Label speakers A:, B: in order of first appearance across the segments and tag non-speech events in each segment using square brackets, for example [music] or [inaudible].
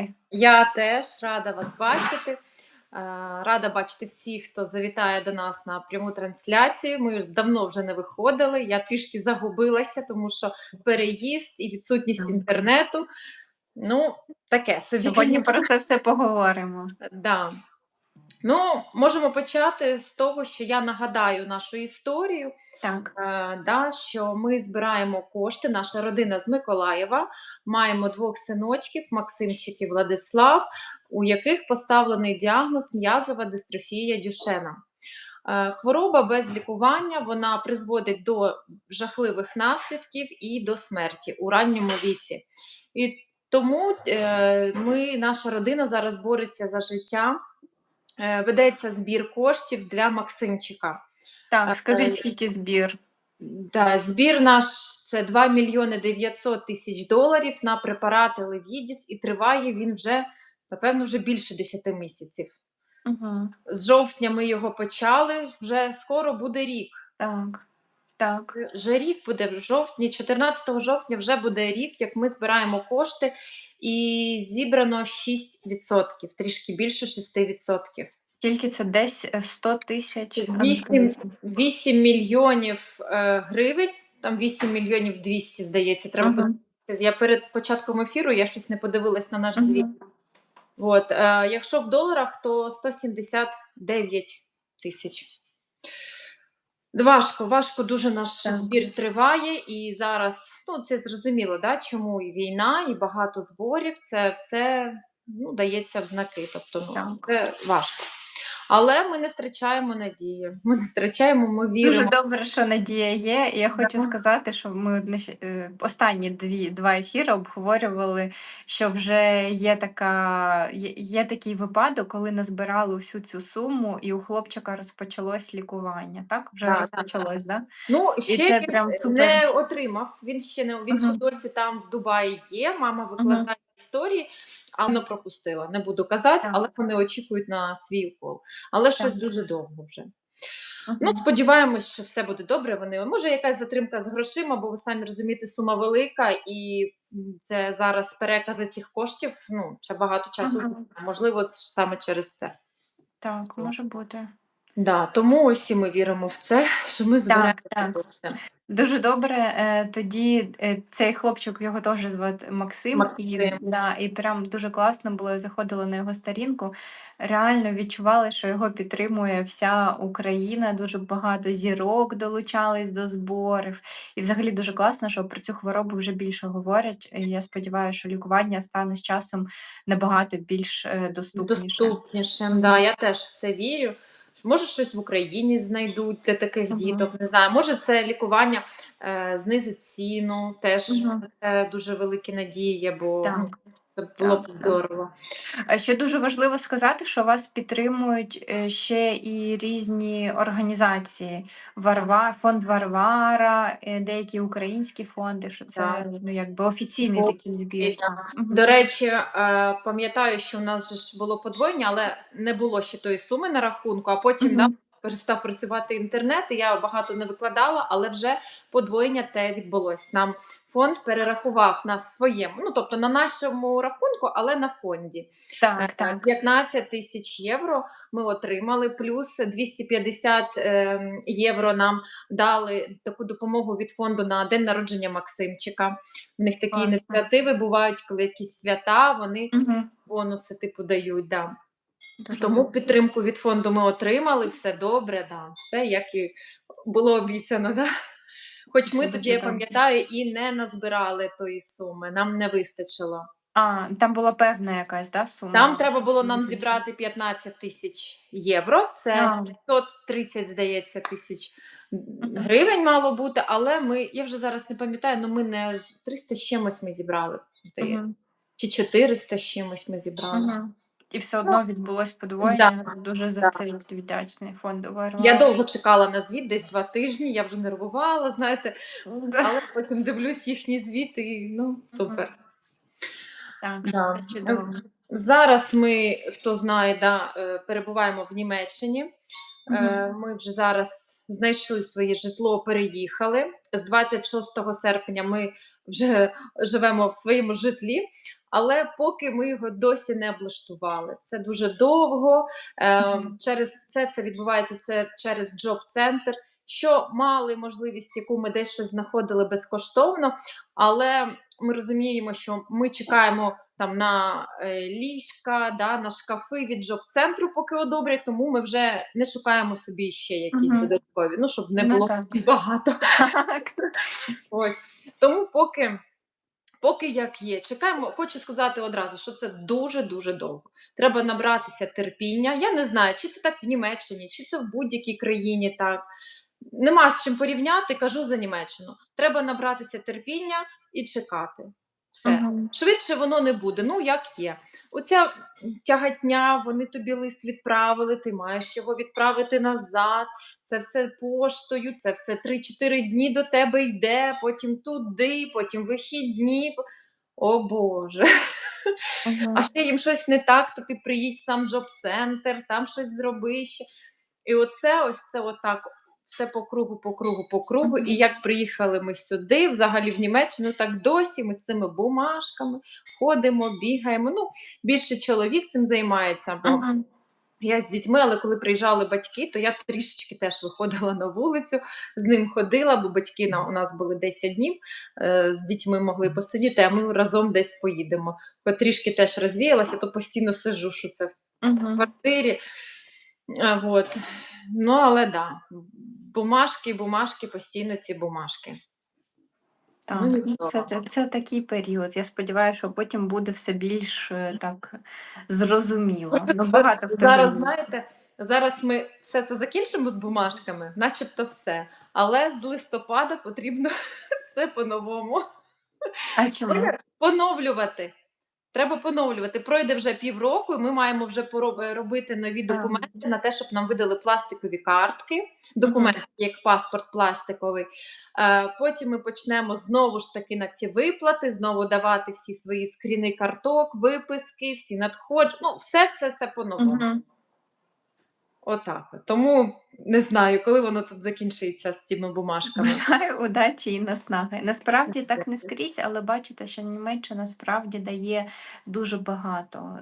A: бачити.
B: Я теж рада вас бачити. Е, Рада бачити всіх, хто завітає до нас на пряму трансляцію. Ми давно вже не виходили. Я трішки загубилася, тому що переїзд і відсутність інтернету. Ну, таке собі.
A: Сьогодні про це все поговоримо.
B: Да. Ну, можемо почати з того, що я нагадаю нашу історію.
A: Так,
B: Е, да, що ми збираємо кошти, наша родина з Миколаєва. Маємо двох синочків, Максимчик і Владислав, у яких поставлений діагноз м'язова дистрофія Дюшена. Е, Хвороба без лікування вона призводить до жахливих наслідків і до смерті у ранньому віці. І тому е, ми, наша родина зараз бореться за життя. Е, Ведеться збір коштів для Максимчика.
A: так,
B: Е,
A: скажіть, скільки збір?
B: Да, збір наш це 2 мільйони 900 тисяч доларів на препарати Левідіс, і триває він вже, напевно, вже більше 10 місяців.
A: Угу.
B: З жовтня ми його почали, вже скоро буде рік.
A: Так, так.
B: Вже рік буде в жовтні, 14 жовтня вже буде рік, як ми збираємо кошти, і зібрано 6%, трішки більше 6%.
A: Скільки це десь е, 100 тисяч? А ну,
B: Вісім. 8 мільйонів е, гривень, там 8 мільйонів 200, здається, треба
A: Мгм.
B: подивитися. Я перед початком ефіру я щось не подивилась на наш звіт. От, е, якщо в доларах, то 179 тисяч. Важко, важко дуже наш
A: Так.
B: збір триває, і зараз ну це зрозуміло, да, чому і війна, і багато зборів. Це все ну, дається в знаки. Тобто, ну
A: Так.
B: це важко. Але ми не втрачаємо надії. Ми не втрачаємо, ми
A: Дуже добре, що надія є. І я хочу
B: Да.
A: сказати, що ми е, останні дві два ефіри обговорювали, що вже є така є, є такий випадок, коли назбирали всю цю суму, і у хлопчика розпочалось лікування. Так, вже
B: Да, да,
A: розпочалось, да?
B: Ну,
A: І
B: ще
A: це
B: він
A: прям супер.
B: не отримав. Він ще не він ще досі там в Дубаї є. Мама викладає історії, а вона пропустила. Не буду казати,
A: Так.
B: але вони очікують на свій укол. Але щось
A: Так.
B: дуже довго вже. Ну, сподіваємось, що все буде добре. Вони може якась затримка з грошима, бо ви самі розумієте, сума велика, і це зараз перекази цих коштів. Ну, це багато часу. ага. Можливо, саме через це.
A: Так, може бути.
B: Да, тому ось і ми віримо в це, що ми збираємо
A: так.
B: кошти.
A: Дуже добре. Е, Тоді е, цей хлопчик його теж звати Максим, І,
B: Максим.
A: да, і прям дуже класно було. Я заходила на його сторінку. Реально відчували, що його підтримує вся Україна. Дуже багато зірок долучались до зборів. І взагалі дуже класно, що про цю хворобу вже більше говорять. І я сподіваюся, що лікування стане з часом набагато більш е, доступніше.
B: Доступнішим, да, я теж в це вірю. Може, щось в Україні знайдуть для таких
A: Мгм.
B: діток. Не знаю, може, це лікування е, знизить ціну. Теж
A: Мгм.
B: це дуже великі надії, бо
A: Так.
B: Це було б здорово.
A: А ще дуже важливо сказати, що вас підтримують е, ще і різні організації. Варва, фонд Варвара, е, деякі українські фонди, що це
B: Так.
A: ну, якби офіційний
B: О,
A: такий збір.
B: так. До речі, е, пам'ятаю, що у нас ж було подвоєння, але не було ще тої суми на рахунку, а потім
A: Мгм.
B: Перестав працювати інтернет, і я багато не викладала, але вже подвоєння те відбулось. Нам фонд перерахував на своєму, ну тобто на нашому рахунку, але на фонді.
A: Так,
B: Е,
A: так.
B: 15 тисяч євро ми отримали, плюс 250 ем, євро нам дали таку допомогу від фонду на день народження Максимчика. У них такі ініціативи бувають, коли якісь свята, вони
A: Мгм.
B: бонуси типу дають. Да.
A: Дуже
B: Тому
A: добре.
B: підтримку від фонду ми отримали, все добре, да. все як і було обіцяно. Да. Хоч ми
A: Це
B: тоді,
A: дуже
B: я
A: добре.
B: пам'ятаю, і не назбирали тої суми, нам не вистачило.
A: А, там була певна якась да, сума.
B: Там треба було нам зібрати 15 тисяч євро. Це
A: А.
B: 130, здається, тисяч
A: Мгм.
B: гривень мало бути, але ми, я вже зараз не пам'ятаю, але ми не з 300 з чимось ми зібрали, здається.
A: Мгм.
B: Чи 400 з чимось ми зібрали.
A: Мгм. І все одно відбулось подвоєння. Дуже за
B: да.
A: це вдячний фонду Варвара.
B: Я довго чекала на звіт, десь два тижні, я вже нервувала, знаєте,
A: Да.
B: але потім дивлюсь їхні звіти, і ну, супер.
A: Так,
B: Да.
A: чудово.
B: Зараз ми, хто знає, да, е, перебуваємо в Німеччині. Е, Ми вже зараз знайшли своє житло, переїхали. З 26 серпня ми вже живемо в своєму житлі. Але поки ми його досі не облаштували. Все дуже довго. Е, через все це відбувається це через джоб-центр. Що мали можливість, яку ми десь щось знаходили безкоштовно, але ми розуміємо, що ми чекаємо там на е, ліжка, да, на шкафи від джоб-центру, поки одобрять, тому ми вже не шукаємо собі ще якісь
A: Мгм.
B: додаткові, ну щоб не
A: Ну,
B: було
A: так. [laughs]
B: багато. [laughs]
A: Так.
B: Ось тому, поки. Поки як є, чекаємо. Хочу сказати одразу, що це дуже дуже довго. Треба набратися терпіння. Я не знаю, чи це так в Німеччині, чи це в будь-якій країні так. Нема з чим порівняти, кажу за Німеччину. Треба набратися терпіння і чекати. Все.
A: Мгм.
B: Швидше воно не буде. Ну, як є. Оця тягатня, вони тобі лист відправили, ти маєш його відправити назад. Це все поштою, це все 3-4 дні до тебе йде, потім туди, потім вихідні. О Боже.
A: Мгм.
B: А ще їм щось не так, то ти приїдь в сам джоб-центр, там щось зроби ще. І оце ось це отак. Все по кругу, по кругу, по кругу. І як приїхали ми сюди, взагалі в Німеччину, так досі ми з цими бумажками ходимо, бігаємо. Ну, більше чоловік цим займається, бо я з дітьми, але коли приїжджали батьки, то я трішечки теж виходила на вулицю, з ним ходила, бо батьки на, у нас були 10 днів, е, з дітьми могли посидіти, а ми разом десь поїдемо. Бо трішки теж розвіялася, то постійно сижу, що це в квартирі. А, вот. Ну, але да, бумажки, бумажки, постійно ці бумажки.
A: Так,
B: Ну,
A: ну, це, це, це такий період. Я сподіваюся, що потім буде все більш е, так зрозуміло. [laughs] Ну, багато хто
B: Зараз,
A: жаліється.
B: знаєте, зараз ми все це закінчимо з бумажками, начебто все. Але з листопада потрібно [laughs] все по-новому.
A: А чому?
B: Поновлювати. Треба поновлювати. Пройде вже півроку, і ми маємо вже пороб- робити нові
A: А.
B: документи на те, щоб нам видали пластикові картки, документи, як паспорт пластиковий. Е, Потім ми почнемо знову ж таки на ці виплати, знову давати всі свої скріни карток, виписки, всі надходження. Ну, все, все це по-новому. Отак. Тому не знаю, коли воно тут закінчиться з цими бумажками.
A: Бажаю удачі і наснаги. Насправді так не скрізь, але бачите, що Німеччина справді дає дуже багато.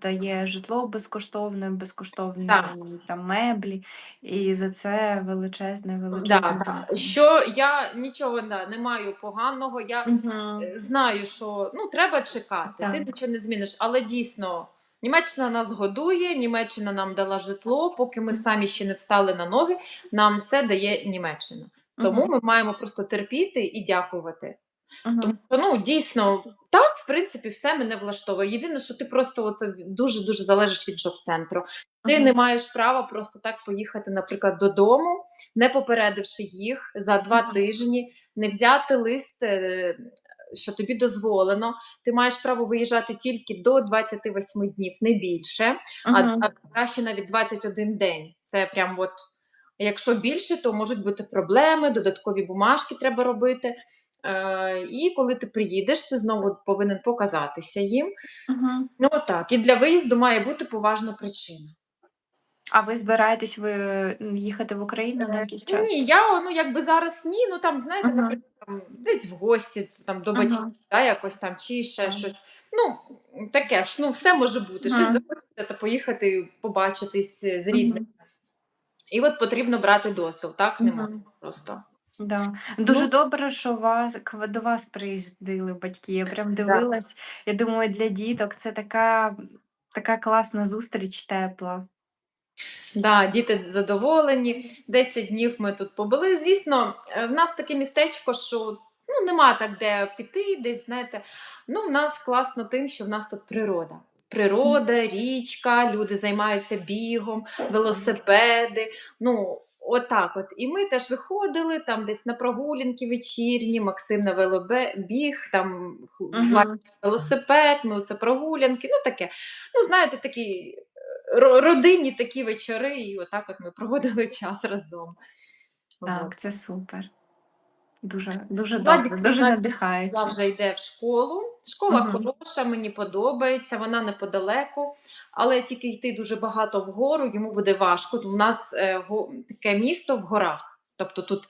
A: Дає житло безкоштовне, безкоштовні
B: Так.
A: там меблі, і за це величезне, величезне.
B: Да,
A: дякую.
B: що я нічого да, не маю поганого. Я е, знаю, що ну треба чекати, ти
A: Так.
B: нічого не зміниш. Але дійсно, Німеччина нас годує, Німеччина нам дала житло, поки ми самі ще не встали на ноги, нам все дає Німеччина. Тому ми маємо просто терпіти і дякувати. Тому що ну дійсно так, в принципі, все мене влаштовує. Єдине, що ти просто от дуже дуже залежиш від джоб-центру. Ти
A: Мгм.
B: не маєш права просто так поїхати, наприклад, додому, не попередивши їх за два
A: Мгм.
B: тижні, не взяти лист, е, що тобі дозволено. Ти маєш право виїжджати тільки до 28 днів, не більше, а,
A: Мгм.
B: а краще навіть 21 день. Це прям от. Якщо більше, то можуть бути проблеми, додаткові бумажки треба робити. Е, і коли ти приїдеш, ти знову повинен показатися їм.
A: Мгм.
B: Ну отак. І для виїзду має бути поважна причина.
A: А ви збираєтесь ви їхати в Україну на якийсь час?
B: Ні, я ну якби зараз ні. Ну там, знаєте,
A: Мгм.
B: наприклад, там, десь в гості, там до
A: Мгм.
B: батьків, да, якось там, чи ще
A: Так.
B: щось. Ну, таке ж, ну, все може бути. Щось
A: Мгм.
B: захочеться та поїхати побачитись з
A: Мгм.
B: рідними. І от потрібно брати дозвіл, так? Немає
A: Мгм.
B: просто.
A: Да. Дуже
B: Ну.
A: добре, що вас к- до вас приїздили батьки. Я прям
B: Да.
A: дивилась. Я думаю, для діток це така, така класна зустріч тепла.
B: Да, діти задоволені. 10 днів ми тут побули. Звісно, е, в нас таке містечко, що ну, нема так, де піти, десь, знаєте. Ну, в нас класно тим, що в нас тут природа. Природа, річка, люди займаються бігом, велосипеди. Ну, отак от. І ми теж виходили там десь на прогулянки вечірні, Максим на велобіг, там
A: Мгм.
B: велосипед, ну це прогулянки, ну таке. Ну, знаєте, ро- родинні такі вечори, і отак от ми проводили час разом.
A: Так, це супер. Дуже, дуже
B: Владик,
A: добре, дуже надихаюче.
B: Я вже йде в школу. Школа
A: Мгм.
B: хороша, мені подобається, вона неподалеку, але тільки йти дуже багато вгору, йому буде важко. У нас е, го- таке місто в горах. Тобто тут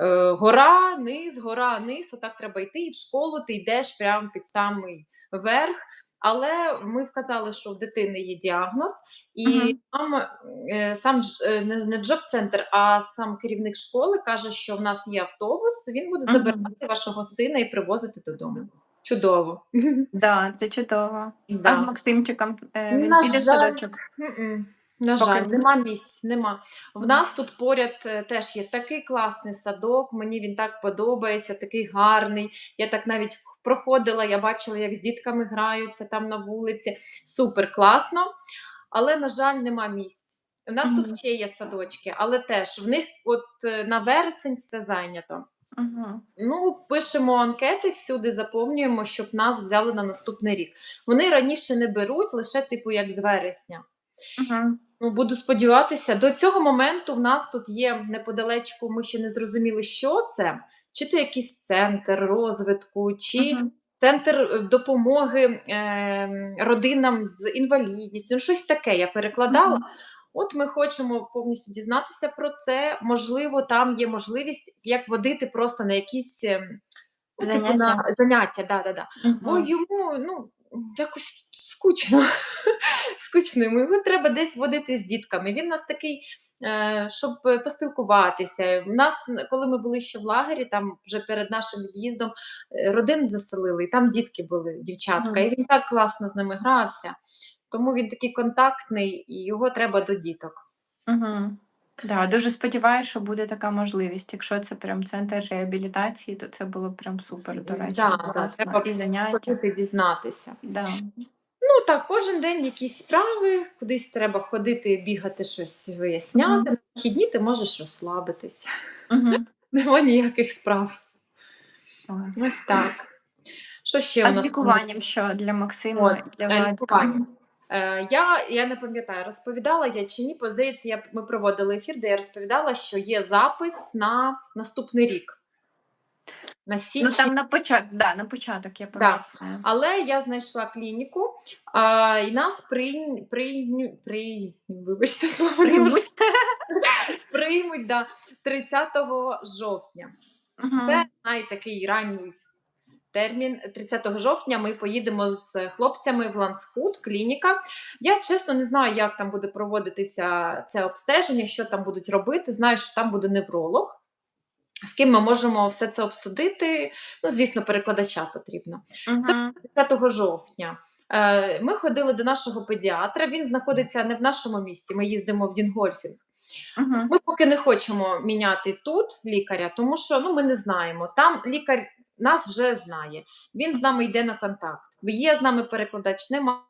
B: е, гора, низ, гора, низ. Отак треба йти. І в школу ти йдеш прямо під самий верх. Але ми вказали, що в дитини є діагноз, і
A: uh
B: -huh. е, сам дж- е, не, не джоб-центр, а сам керівник школи каже, що в нас є автобус, він буде забирати вашого сина і привозити додому. Чудово. [laughs]
A: Да, це чудово. А з Максимчиком е, він
B: На
A: піде
B: жаль,
A: садочок.
B: М-м. На
A: Поки
B: жаль, нема місць, нема. В нас тут поряд е, теж є такий класний садок, мені він так подобається, такий гарний. Я так навіть проходила, я бачила, як з дітками граються там на вулиці. Супер класно. Але, на жаль, нема місць. У нас
A: Мгм.
B: тут ще є садочки, але теж в них от е, на вересень все зайнято.
A: Угу.
B: Ну, пишемо анкети, всюди заповнюємо, щоб нас взяли на наступний рік. Вони раніше не беруть, лише типу як з вересня.
A: Угу.
B: Ну, буду сподіватися. До цього моменту в нас тут є неподалечку, ми ще не зрозуміли, що це. Чи то якийсь центр розвитку, чи
A: Угу.
B: центр е, допомоги е, родинам з інвалідністю. Ну, щось таке я перекладала.
A: Мгм.
B: От ми хочемо повністю дізнатися про це. Можливо, там є можливість як водити просто на якісь ем, ну, типу,
A: Заняття.
B: на заняття. Да, да, да. Бо йому ну, якось скучно. [laughs] скучно. йому. Його треба десь водити з дітками. Він у нас такий, е, щоб поспілкуватися. У нас, коли ми були ще в лагері, там вже перед нашим від'їздом е, родин заселили, і там дітки були, дівчатка. І він так класно з ними грався. Тому він такий контактний, і його треба до діток.
A: Угу. Да, дуже сподіваюся, що буде така можливість. Якщо це прям центр реабілітації, то це було прям супер, до речі,
B: Да, да,
A: класно.
B: треба
A: І заняття.
B: Сходити дізнатися.
A: Да.
B: Ну так, кожен день якісь справи, кудись треба ходити, бігати, щось виясняти.
A: Мгм.
B: На вихідні ти можеш розслабитись.
A: Угу. [laughs]
B: Нема ніяких справ. Ось так. Що ще
A: А
B: у
A: з
B: нас?
A: лікуванням що для Максима
B: От,
A: для
B: е,
A: Владика?
B: лікування. Е, я, я не пам'ятаю, розповідала я чи ні, бо здається, я, ми проводили ефір, де я розповідала, що є запис на наступний рік. На
A: Ну там на початок, да, на початок я пам'ятаю.
B: Але я знайшла клініку, а, і нас прийм, прийм, прийм, вибачте, слово [laughs] приймуть да, 30 жовтня.
A: Мгм.
B: Це найтакий ранній термін. 30 жовтня ми поїдемо з хлопцями в Ланцхут, клініка. Я чесно не знаю, як там буде проводитися це обстеження, що там будуть робити. Знаю, що там буде невролог. З ким ми можемо все це обсудити. Ну, звісно, перекладача потрібно.
A: Мгм.
B: 30 жовтня. Е, Ми ходили до нашого педіатра. Він знаходиться не в нашому місті. Ми їздимо в Дінгольфінг.
A: Мгм.
B: Ми поки не хочемо міняти тут лікаря, тому що ну, ми не знаємо. Там лікар нас вже знає. Він з нами йде на контакт. Є з нами перекладач, нема.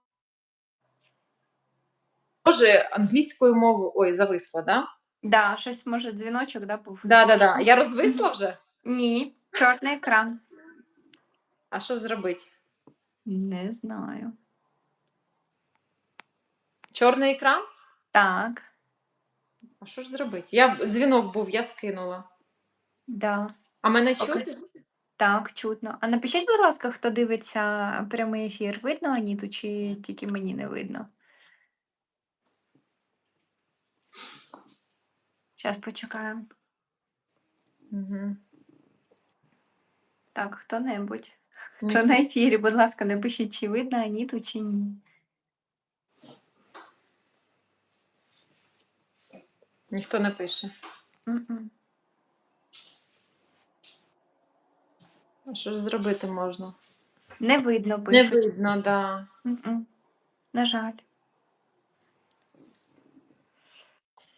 B: Може, англійською мовою. Ой, зависла, да?
A: Да, щось може дзвіночок, да, був.
B: Да, да, да. Я розвисла вже.
A: Ні, чорний екран.
B: А що зробити?
A: Не знаю.
B: Чорний екран?
A: Так,
B: А що ж зробити? Я дзвінок був, я скинула.
A: да.
B: А мене чути?
A: Так, чутно. А напишіть, будь ласка, хто дивиться прямий ефір, видно Аніту, чи тільки мені не видно? Зараз почекаємо.
B: Угу.
A: Так, хто-небудь. Хто на ефірі, будь ласка, напишіть, чи видно Аніту, чи ні.
B: Ніхто не пише.
A: М-м.
B: А що ж зробити можна?
A: Не видно,
B: Не
A: пишуть.
B: видно, да.
A: М-м. На жаль.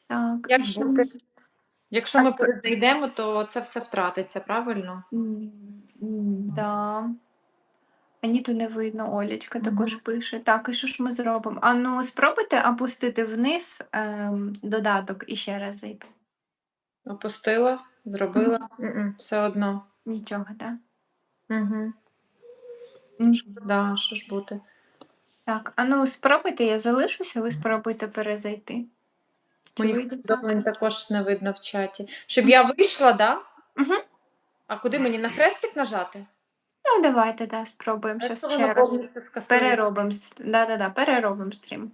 A: Так,
B: Як
A: ми-
B: Якщо
A: А
B: ми перезайдемо, то це все втратиться, правильно?
A: М, м, Да. Аніту не видно, Олечка також
B: Мгм.
A: пише. Так, і що ж ми зробимо? А ну спробуйте опустити вниз ем, додаток і ще раз зайти.
B: Опустила, зробила. М-м, Все одно.
A: Нічого, так?
B: Угу. Да, що ж бути?
A: Так, а ну спробуйте, я залишуся, ви спробуйте перезайти. Чи
B: Моїх
A: вийде так?
B: повідомлень також не видно в чаті. Щоб я вийшла, да?
A: Мгм.
B: А куди мені на хрестик нажати?
A: Ну, давайте, да, спробуємо
B: якщо
A: ще раз.
B: повністю скасує?
A: Переробимо. с- Да-да-да, переробимо стрім.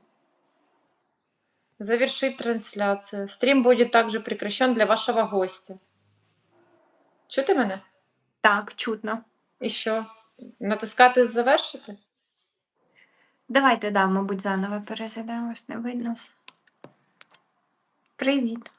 B: Завершить трансляцию. Стрим будет также прекращен для вашего гостя. Чути мене?
A: Так, чутно.
B: І що? Натискати завершити?
A: Давайте, да, мабуть, заново перезайдемо, вас не видно. Привіт.